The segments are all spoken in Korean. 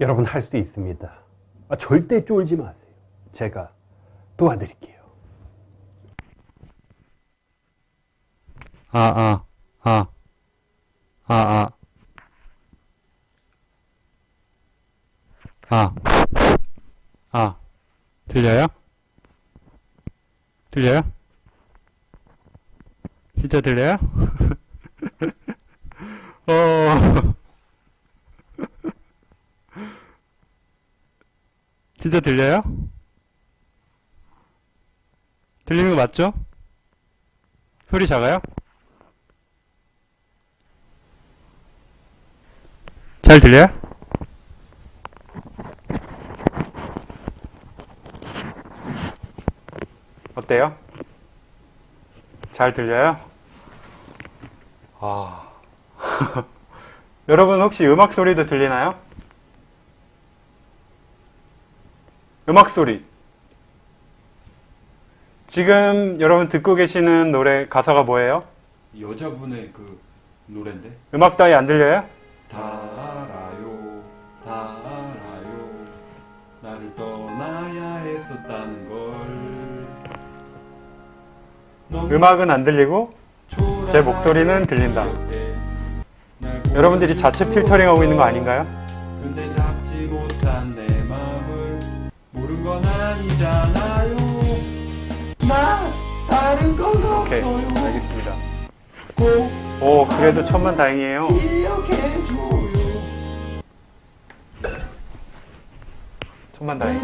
여러분 할 수 있습니다. 아, 절대 쫄지 마세요. 제가 도와드릴게요. 아, 아, 아, 아, 아, 아, 아, 들려요? 들려요? 진짜 들려요? 어, 진짜 들려요? 들리는 거 맞죠? 소리 작아요? 잘 들려요? 어때요? 잘 들려요? 아. 여러분 혹시 음악 소리도 들리나요? 음악 소리. 지금 여러분 듣고 계시는 노래 가사가 뭐예요? 여자분의 그 노래인데 음악 따위 안 들려요? 다 알아요 나를 떠나야 했었다는 걸 너무 음악은 안 들리고 제 목소리는 들린다. 여러분들이 자체 필터링하고 있는 거 아닌가요? 아니잖아요 나 다른 건 오케이 없어요 알겠습니다. 꼭 오 그래도 천만 다행이에요. 기억해줘요 천만 다행.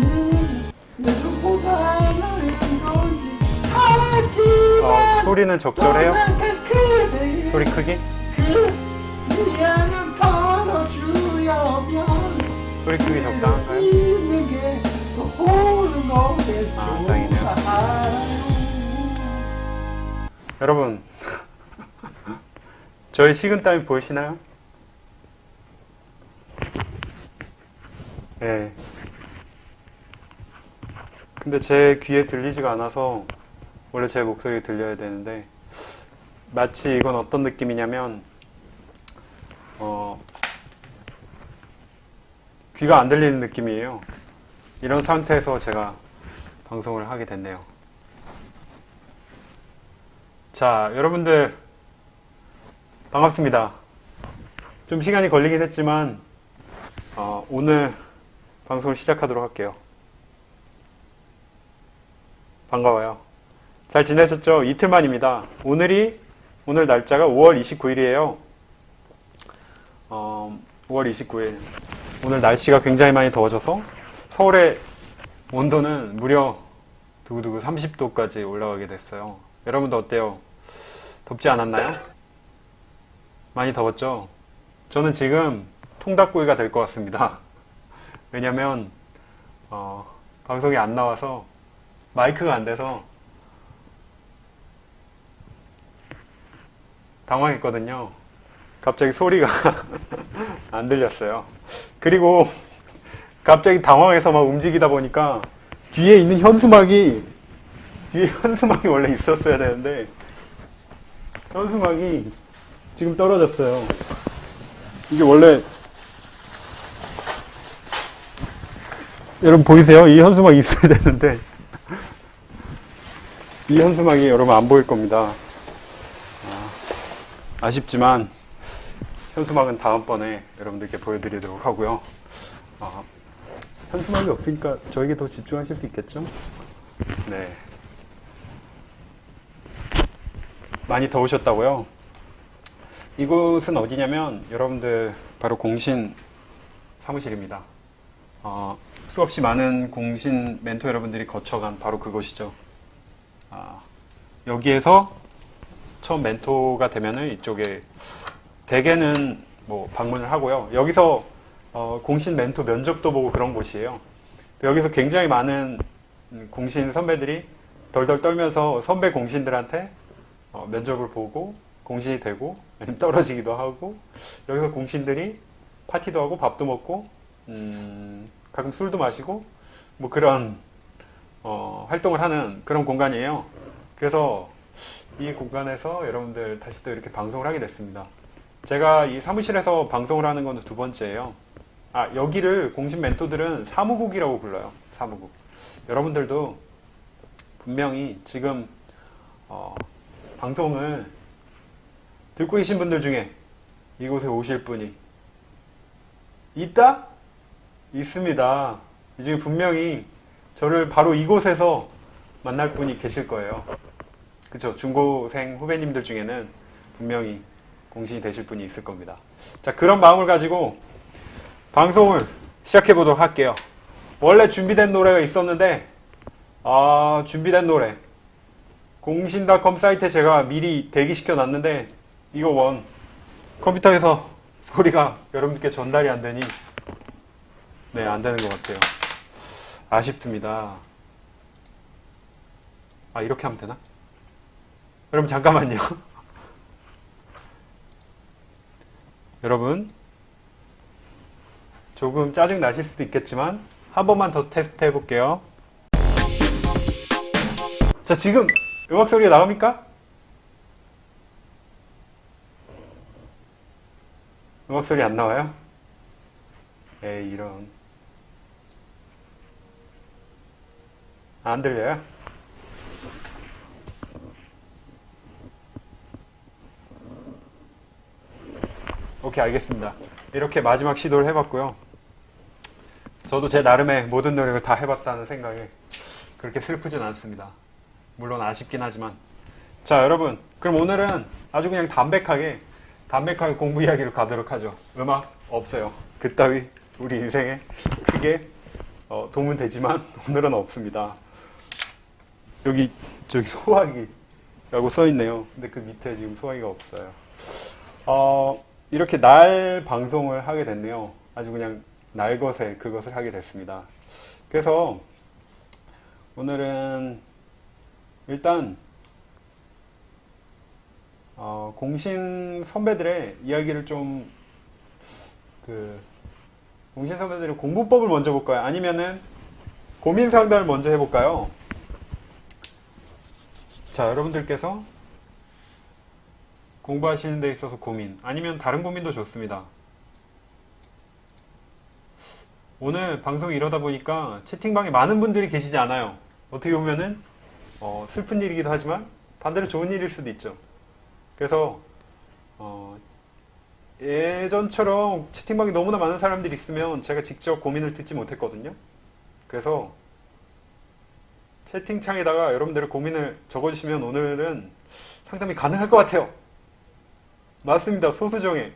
누구보다 나는 건지 어, 하지만 소리는 적절해요? 그대 소리 크기? 그 미안은 털어주려면 소리 크기 적당한가요? 있는 다행이네요. 여러분 저희 식은땀이 보이시나요? 네. 근데 제 귀에 들리지가 않아서 원래 제 목소리 들려야 되는데 마치 이건 어떤 느낌이냐면 어 귀가 안 들리는 느낌이에요. 이런 상태에서 제가 방송을 하게 됐네요. 자, 여러분들 반갑습니다. 좀 시간이 걸리긴 했지만 어, 오늘 방송을 시작하도록 할게요. 반가워요. 잘 지내셨죠? 이틀 만입니다. 오늘이 오늘 날짜가 5월 29일이에요. 어, 5월 29일. 오늘 날씨가 굉장히 많이 더워져서 서울의 온도는 무려 두구두구 30도까지 올라가게 됐어요. 여러분도 어때요? 덥지 않았나요? 많이 더웠죠? 저는 지금 통닭구이가 될 것 같습니다. 왜냐면 어, 방송이 안 나와서 마이크가 안 돼서 당황했거든요. 갑자기 소리가 안 들렸어요. 그리고 갑자기 당황해서 막 움직이다 보니까 뒤에 있는 현수막이 뒤에 현수막이 원래 있었어야 되는데 현수막이 지금 떨어졌어요. 이게 원래 여러분 보이세요? 이 현수막이 있어야 되는데 이 현수막이 여러분 안 보일 겁니다. 아, 아쉽지만 현수막은 다음번에 여러분들께 보여드리도록 하고요. 아, 현수막이 없으니까 저에게 더 집중하실 수 있겠죠? 네. 많이 더우셨다고요? 이곳은 어디냐면 여러분들 바로 공신 사무실입니다. 어, 수없이 많은 공신 멘토 여러분들이 거쳐간 바로 그곳이죠. 아, 여기에서 처음 멘토가 되면은 이쪽에 대개는 뭐 방문을 하고요. 여기서 어, 공신 멘토 면접도 보고 그런 곳이에요. 여기서 굉장히 많은 음, 공신 선배들이 덜덜 떨면서 선배 공신들한테 어, 면접을 보고 공신이 되고 떨어지기도 하고 여기서 공신들이 파티도 하고 밥도 먹고 음, 가끔 술도 마시고 뭐 그런 어, 활동을 하는 그런 공간이에요. 그래서 이 공간에서 여러분들 다시 또 이렇게 방송을 하게 됐습니다. 제가 이 사무실에서 방송을 하는 건 두 번째예요. 아, 여기를 공신 멘토들은 사무국이라고 불러요. 사무국. 여러분들도 분명히 지금 어, 방송을 듣고 계신 분들 중에 이곳에 오실 분이 있다? 있습니다. 이 중에 분명히 저를 바로 이곳에서 만날 분이 계실 거예요. 그쵸? 중고생 후배님들 중에는 분명히 공신이 되실 분이 있을 겁니다. 자, 그런 마음을 가지고 방송을 시작해 보도록 할게요. 원래 준비된 노래가 있었는데, 아, 준비된 노래. 공신닷컴 사이트에 제가 미리 대기시켜 놨는데, 이거 원. 컴퓨터에서 소리가 여러분들께 전달이 안 되니, 네, 안 되는 것 같아요. 아쉽습니다. 아, 이렇게 하면 되나? 여러분, 잠깐만요. 여러분, 조금 짜증 나실 수도 있겠지만, 한 번만 더 테스트 해볼게요. 자, 지금 음악 소리가 나옵니까? 음악 소리 안 나와요? 에이, 이런. 안 들려요? 오케이, 알겠습니다. 이렇게 마지막 시도를 해봤고요. 저도 제 나름의 모든 노력을 다 해봤다는 생각에 그렇게 슬프진 않습니다. 물론 아쉽긴 하지만. 자, 여러분. 그럼 오늘은 아주 그냥 담백하게, 담백하게 공부 이야기로 가도록 하죠. 음악 없어요. 그따위 우리 인생에 크게 어, 도움은 되지만 오늘은 없습니다. 여기, 저기 소화기라고 써있네요. 근데 그 밑에 지금 소화기가 없어요. 어, 이렇게 날 방송을 하게 됐네요. 아주 그냥 날 것에 그것을 하게 됐습니다. 그래서 오늘은 일단 어, 공신 선배들의 이야기를 좀 그 공신 선배들의 공부법을 먼저 볼까요? 아니면은 고민 상담을 먼저 해볼까요? 자, 여러분들께서 공부하시는 데 있어서 고민 아니면 다른 고민도 좋습니다. 오늘 방송 이러다 보니까 채팅방에 많은 분들이 계시지 않아요. 어떻게 보면은 어, 슬픈 일이기도 하지만 반대로 좋은 일일 수도 있죠. 그래서 어, 예전처럼 채팅방에 너무나 많은 사람들이 있으면 제가 직접 고민을 듣지 못했거든요. 그래서 채팅창에다가 여러분들의 고민을 적어주시면 오늘은 상담이 가능할 것 같아요. 맞습니다. 소수정에.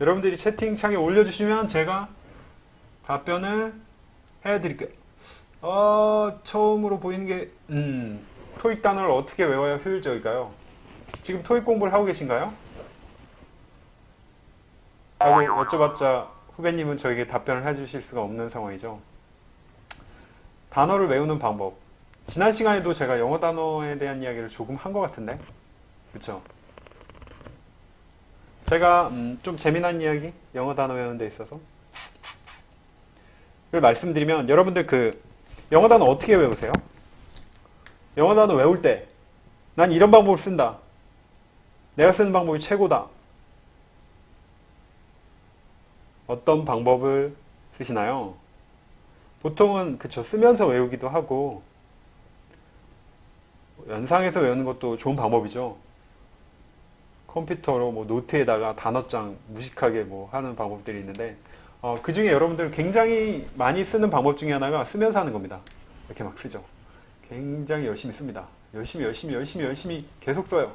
여러분들이 채팅창에 올려주시면 제가 답변을 해드릴게요. 어, 처음으로 보이는 게, 음, 토익 단어를 어떻게 외워야 효율적일까요? 지금 토익 공부를 하고 계신가요? 라고 여쭤봤자 후배님은 저에게 답변을 해주실 수가 없는 상황이죠. 단어를 외우는 방법. 지난 시간에도 제가 영어 단어에 대한 이야기를 조금 한 것 같은데, 그쵸? 제가 음, 좀 재미난 이야기, 영어 단어 외우는 데 있어서 를 말씀드리면 여러분들 그 영어 단어 어떻게 외우세요? 영어 단어 외울 때 난 이런 방법을 쓴다. 내가 쓰는 방법이 최고다. 어떤 방법을 쓰시나요? 보통은 그쵸 쓰면서 외우기도 하고 연상해서 외우는 것도 좋은 방법이죠. 컴퓨터로 뭐 노트에다가 단어장 무식하게 뭐 하는 방법들이 있는데 어, 그 중에 여러분들 굉장히 많이 쓰는 방법 중에 하나가 쓰면서 하는 겁니다. 이렇게 막 쓰죠. 굉장히 열심히 씁니다. 열심히 열심히 열심히 열심히 계속 써요.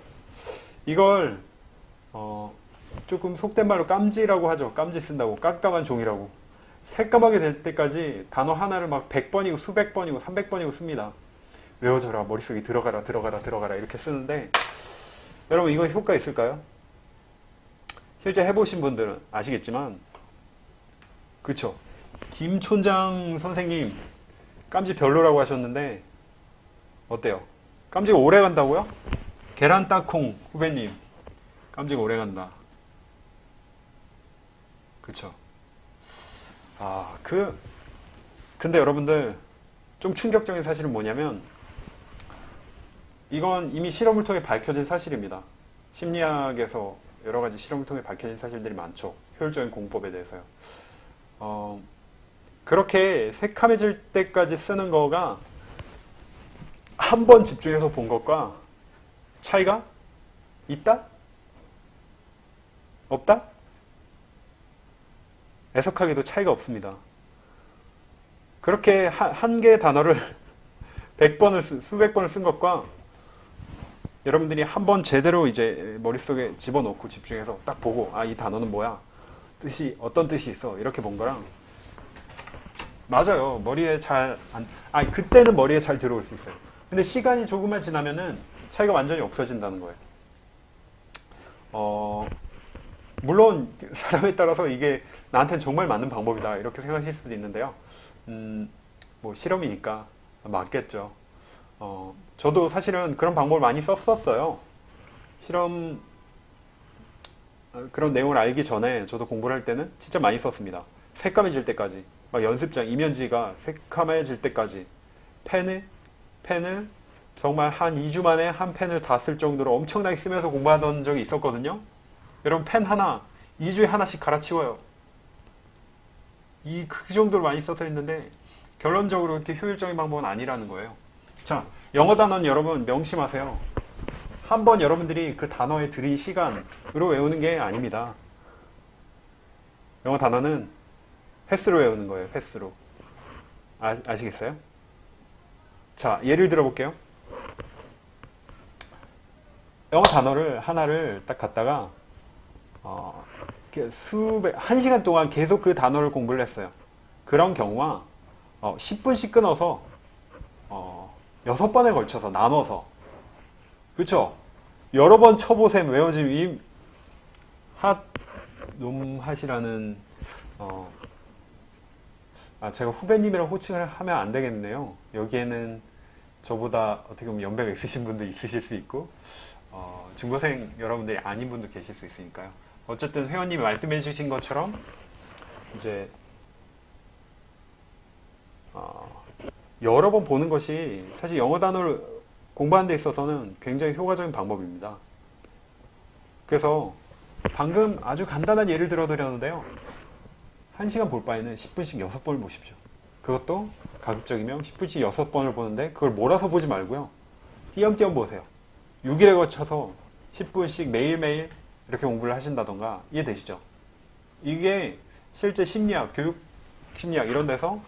이걸 어, 조금 속된 말로 깜지라고 하죠. 깜지 쓴다고 깜깜한 종이라고 새까맣게 될 때까지 단어 하나를 막 100번이고 수백 번이고 300번이고 씁니다. 외워져라 머릿속에 들어가라 들어가라 들어가라 이렇게 쓰는데 여러분 이거 효과 있을까요? 실제 해보신 분들은 아시겠지만 그쵸 김 촌장 선생님 깜지 별로라고 하셨는데 어때요? 깜지가 오래 간다고요? 계란 땅콩 후배님 깜지가 오래 간다 그쵸 아그 근데 여러분들 좀 충격적인 사실은 뭐냐면 이건 이미 실험을 통해 밝혀진 사실입니다. 심리학에서 여러 가지 실험을 통해 밝혀진 사실들이 많죠. 효율적인 공법에 대해서요. 어, 그렇게 새카매질 때까지 쓰는 거가 한 번 집중해서 본 것과 차이가 있다? 없다? 애석하게도 차이가 없습니다. 그렇게 한 개의 단어를 100번을 쓴, 수백 번을 쓴 것과 여러분들이 한번 제대로 이제 머릿속에 집어넣고 집중해서 딱 보고 아 이 단어는 뭐야? 뜻이 어떤 뜻이 있어? 이렇게 본 거랑 맞아요. 머리에 잘 안, 아니 그때는 머리에 잘 들어올 수 있어요. 근데 시간이 조금만 지나면은 차이가 완전히 없어진다는 거예요. 어 물론 사람에 따라서 이게 나한테는 정말 맞는 방법이다. 이렇게 생각하실 수도 있는데요. 음, 뭐 실험이니까 맞겠죠 어, 저도 사실은 그런 방법을 많이 썼었어요. 실험 어, 그런 내용을 알기 전에 저도 공부를 할 때는 진짜 많이 썼습니다. 새까매질 때까지 막 연습장 이면지가 새까매질 때까지 펜을 펜을 정말 한 2주 만에 한 펜을 다 쓸 정도로 엄청나게 쓰면서 공부하던 적이 있었거든요. 여러분 펜 하나 2주에 하나씩 갈아치워요. 이 그 정도로 많이 써서 했는데 결론적으로 이렇게 효율적인 방법은 아니라는 거예요. 자, 영어 단어는 여러분 명심하세요. 한번 여러분들이 그 단어에 들인 시간으로 외우는 게 아닙니다. 영어 단어는 횟수로 외우는 거예요, 횟수로. 아, 아시겠어요? 자, 예를 들어 볼게요. 영어 단어를 하나를 딱 갖다가 어, 수백 한 시간 동안 계속 그 단어를 공부를 했어요. 그런 경우와 어, 10분씩 끊어서 어, 여섯 번에 걸쳐서 나눠서 그렇죠? 여러 번 쳐보셈 외워짐 이 핫 놈핫이라는 어, 아 제가 후배님이랑 호칭을 하면 안 되겠네요. 여기에는 저보다 어떻게 보면 연배가 있으신 분도 있으실 수 있고 어, 중고생 여러분들이 아닌 분도 계실 수 있으니까요. 어쨌든 회원님이 말씀해 주신 것처럼 이제 여러 번 보는 것이 사실 영어 단어를 공부하는 데 있어서는 굉장히 효과적인 방법입니다. 그래서 방금 아주 간단한 예를 들어드렸는데요. 1시간 볼 바에는 10분씩 6번을 보십시오. 그것도 가급적이면 10분씩 6번을 보는데 그걸 몰아서 보지 말고요. 띄엄띄엄 보세요. 6일에 거쳐서 10분씩 매일매일 이렇게 공부를 하신다던가 이해되시죠? 이게 실제 심리학, 교육 심리학 이런 데서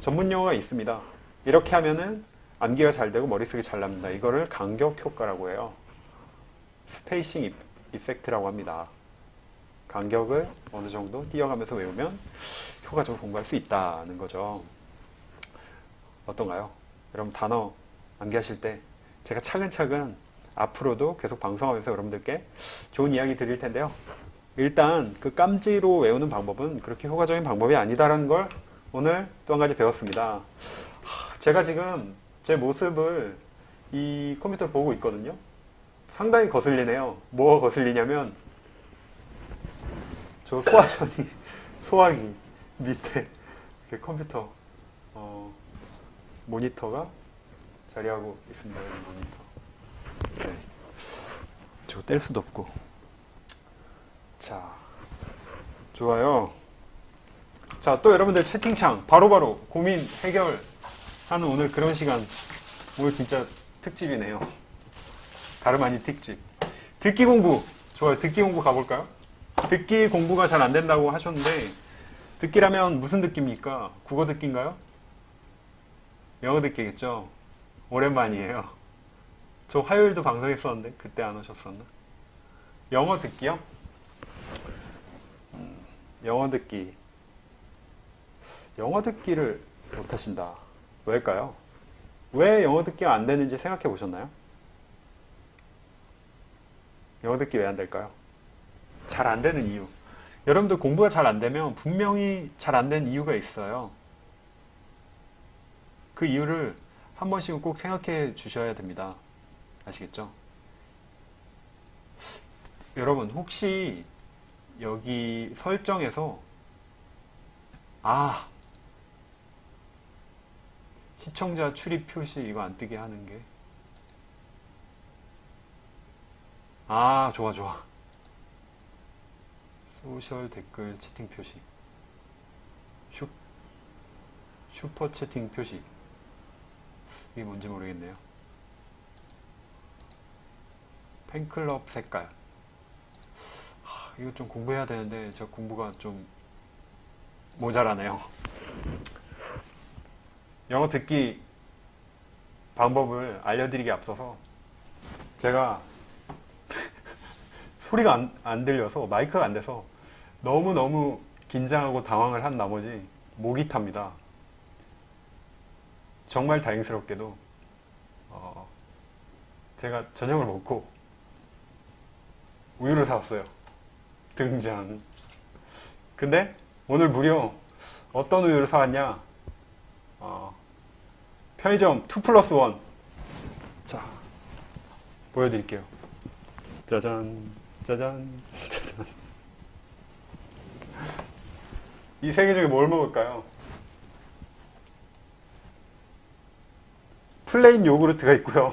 전문 용어가 있습니다. 이렇게 하면은 암기가 잘 되고 머릿속이 잘 납니다. 이거를 간격 효과라고 해요. 스페이싱 이- 이펙트라고 합니다. 간격을 어느 정도 띄어가면서 외우면 효과적으로 공부할 수 있다는 거죠. 어떤가요? 여러분 단어 암기하실 때 제가 차근차근 앞으로도 계속 방송하면서 여러분들께 좋은 이야기 드릴 텐데요. 일단 그 깜지로 외우는 방법은 그렇게 효과적인 방법이 아니다라는 걸 오늘 또 한 가지 배웠습니다. 하, 제가 지금 제 모습을 이 컴퓨터를 보고 있거든요. 상당히 거슬리네요. 뭐가 거슬리냐면 저 소화전이 소화기 밑에 컴퓨터 어, 모니터가 자리하고 있습니다. 모니터. 네. 저거 뗄 수도 없고. 자, 좋아요. 자, 또 여러분들 채팅창 바로바로 고민 해결 하는 오늘 그런 시간. 오늘 진짜 특집이네요. 다름 아닌 특집. 듣기 공부. 좋아요. 듣기 공부 가볼까요? 듣기 공부가 잘 안 된다고 하셨는데, 듣기라면 무슨 듣기입니까? 국어 듣기인가요? 영어 듣기겠죠? 오랜만이에요. 저 화요일도 방송했었는데, 그때 안 오셨었나? 영어 듣기요? 음, 영어 듣기. 영어 듣기를 못 하신다. 왜일까요? 왜 영어 듣기가 안 되는지 생각해 보셨나요? 영어 듣기 왜 안 될까요? 잘 안 되는 이유. 여러분들 공부가 잘 안 되면 분명히 잘 안 된 이유가 있어요. 그 이유를 한 번씩은 꼭 생각해 주셔야 됩니다. 아시겠죠? 여러분, 혹시 여기 설정에서 아, 시청자 출입 표시 이거 안 뜨게 하는 게. 아, 좋아, 좋아. 소셜 댓글 채팅 표시. 슈, 슈퍼 채팅 표시. 이게 뭔지 모르겠네요. 팬클럽 색깔. 하, 이거 좀 공부해야 되는데 저 공부가 좀 모자라네요. 영어 듣기 방법을 알려드리기 앞서서 제가 소리가 안, 안 들려서 마이크가 안 돼서 너무너무 긴장하고 당황을 한 나머지 목이 탑니다. 정말 다행스럽게도 어, 제가 저녁을 먹고 우유를 사왔어요. 등장. 근데 오늘 무려 어떤 우유를 사왔냐? 어, 편의점 2 플러스 1. 자, 보여드릴게요. 짜잔, 짜잔, 짜잔. 이 세 개 중에 뭘 먹을까요? 플레인 요구르트가 있고요.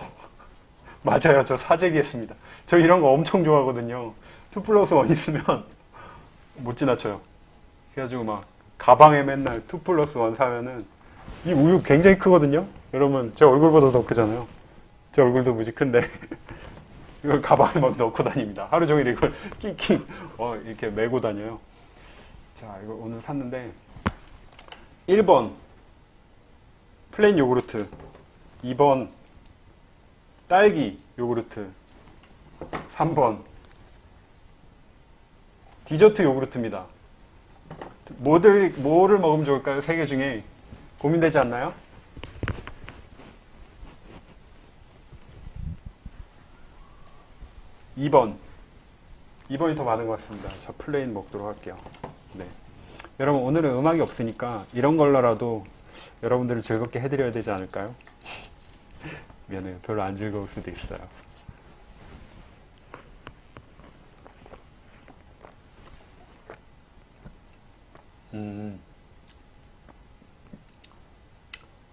맞아요. 저 사재기했습니다. 저 이런 거 엄청 좋아하거든요. 2 플러스 1 있으면 못 지나쳐요. 그래가지고 막 가방에 맨날 2 플러스 1 사면은 이 우유 굉장히 크거든요. 여러분 제 얼굴보다 더 크잖아요. 제 얼굴도 무지 큰데 이걸 가방에 막 넣고 다닙니다. 하루 종일 이걸 낑낑 어, 이렇게 메고 다녀요. 자 이거 오늘 샀는데 1번 플레인 요구르트 2번 딸기 요구르트 3번 디저트 요구르트입니다. 뭐들, 뭐를 먹으면 좋을까요? 세 개 중에 고민되지 않나요? 이번 2번이 더 많은 것 같습니다. 저 플레인 먹도록 할게요. 네. 여러분, 오늘은 음악이 없으니까 이런 걸로라도 여러분들을 즐겁게 해드려야 되지 않을까요? 미안해요. 별로 안 즐거울 수도 있어요. 음,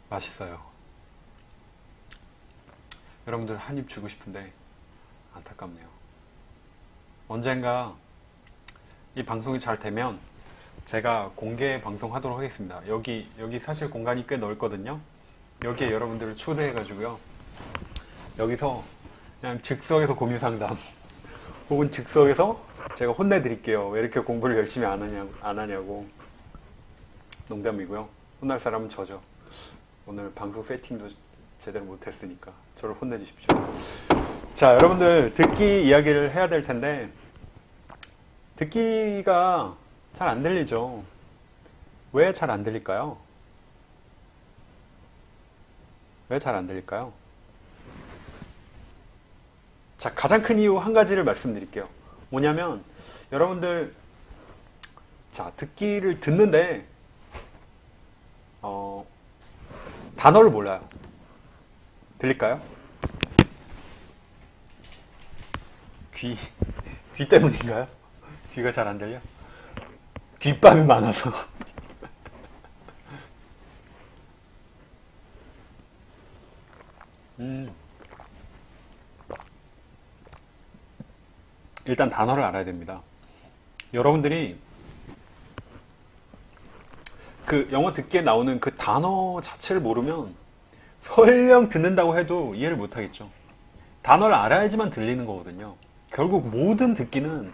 맛있어요. 여러분들 한 입 주고 싶은데 안타깝네요. 언젠가 이 방송이 잘 되면 제가 공개 방송하도록 하겠습니다. 여기 여기 사실 공간이 꽤 넓거든요. 여기에 여러분들을 초대해가지고요. 여기서 그냥 즉석에서 고민 상담 혹은 즉석에서 제가 혼내드릴게요. 왜 이렇게 공부를 열심히 안 하냐고, 안 하냐고. 농담이고요. 혼날 사람은 저죠. 오늘 방송 세팅도 제대로 못했으니까 저를 혼내주십시오. 자, 여러분들 듣기 이야기를 해야 될 텐데 듣기가 잘 안 들리죠. 왜 잘 안 들릴까요? 왜 잘 안 들릴까요? 자, 가장 큰 이유 한 가지를 말씀드릴게요. 뭐냐면 여러분들 자, 듣기를 듣는데 어, 단어를 몰라요. 들릴까요? 귀, 귀 때문인가요? 귀가 잘 안 들려? 귓밤이 많아서. 음. 일단 단어를 알아야 됩니다. 여러분들이 그 영어 듣기에 나오는 그 단어 자체를 모르면 설령 듣는다고 해도 이해를 못 하겠죠. 단어를 알아야지만 들리는 거거든요. 결국 모든 듣기는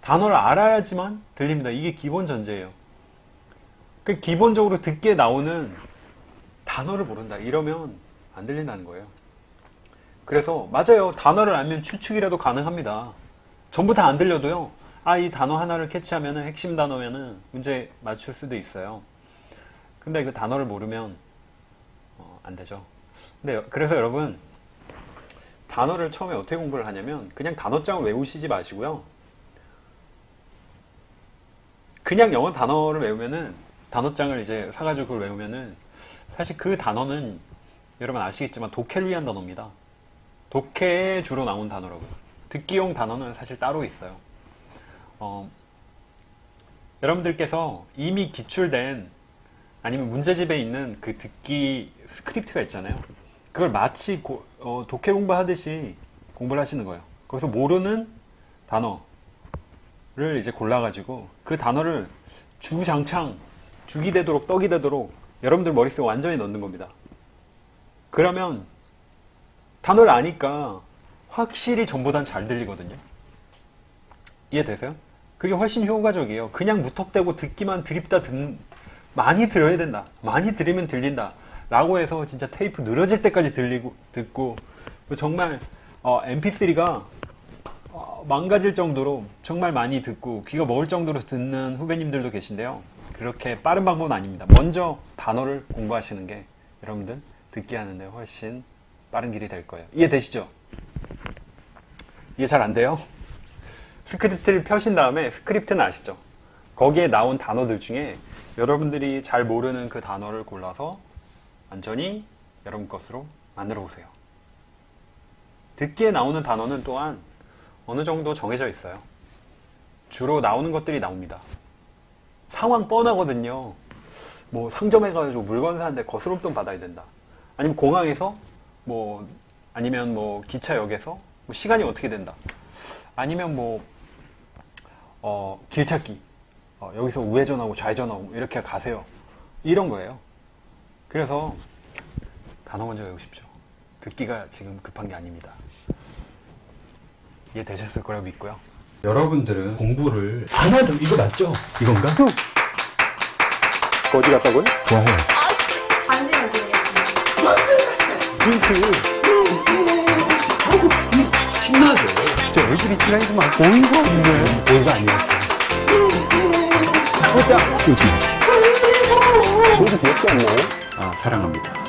단어를 알아야지만 들립니다. 이게 기본 전제예요. 그 기본적으로 듣기에 나오는 단어를 모른다. 이러면 안 들린다는 거예요. 그래서 맞아요. 단어를 알면 추측이라도 가능합니다. 전부 다 안 들려도요. 아, 이 단어 하나를 캐치하면은 핵심 단어면은 문제 맞출 수도 있어요. 근데 그 단어를 모르면 어, 안 되죠. 근데 여- 그래서 여러분 단어를 처음에 어떻게 공부를 하냐면 그냥 단어장을 외우시지 마시고요. 그냥 영어 단어를 외우면은 단어장을 이제 사가지고 그걸 외우면은 사실 그 단어는 여러분 아시겠지만 독해를 위한 단어입니다. 독해에 주로 나온 단어라고요. 듣기용 단어는 사실 따로 있어요. 어, 여러분들께서 이미 기출된 아니면 문제집에 있는 그 듣기 스크립트가 있잖아요. 그걸 마치 고- 어, 독해 공부하듯이 공부를 하시는 거예요. 거기서 모르는 단어를 이제 골라가지고 그 단어를 주장창 죽이 되도록 떡이 되도록 여러분들 머릿속에 완전히 넣는 겁니다. 그러면 단어를 아니까 확실히 전보단 잘 들리거든요. 이해되세요? 그게 훨씬 효과적이에요. 그냥 무턱대고 듣기만 드립다 듣, 많이 들어야 된다. 많이 들으면 들린다. 라고 해서 진짜 테이프 늘어질 때까지 들리고, 듣고, 정말, 어, mp3가 어, 망가질 정도로 정말 많이 듣고 귀가 먹을 정도로 듣는 후배님들도 계신데요. 그렇게 빠른 방법은 아닙니다. 먼저 단어를 공부하시는 게 여러분들 듣기 하는데 훨씬 빠른 길이 될 거예요. 이해되시죠? 이해 잘 안 돼요? 스크립트를 펴신 다음에 스크립트는 아시죠? 거기에 나온 단어들 중에 여러분들이 잘 모르는 그 단어를 골라서 완전히 여러분 것으로 만들어 보세요. 듣기에 나오는 단어는 또한 어느 정도 정해져 있어요. 주로 나오는 것들이 나옵니다. 상황 뻔하거든요. 뭐 상점에 가가지고 물건 사는데 거스름돈 받아야 된다. 아니면 공항에서 뭐 아니면 뭐 기차역에서 뭐 시간이 어떻게 된다. 아니면 뭐 어, 길찾기 어, 여기서 우회전하고 좌회전하고 이렇게 가세요. 이런 거예요. 그래서 단어 먼저 외우십시오. 듣기가 지금 급한 게 아닙니다. 이해되셨을 거라고 믿고요. 여러분들은 공부를 안 하죠. 이거 맞죠? 이건가? 어디 갔다고요? 좋아요. 아씨 관심을 드리겠습니다. 신나죠? 저 얼굴이 트라이브만 보이가 없네. 보이가 아니었어. 보자. 솔직히. 보이가 귀엽지 않나요? 아, 사랑합니다.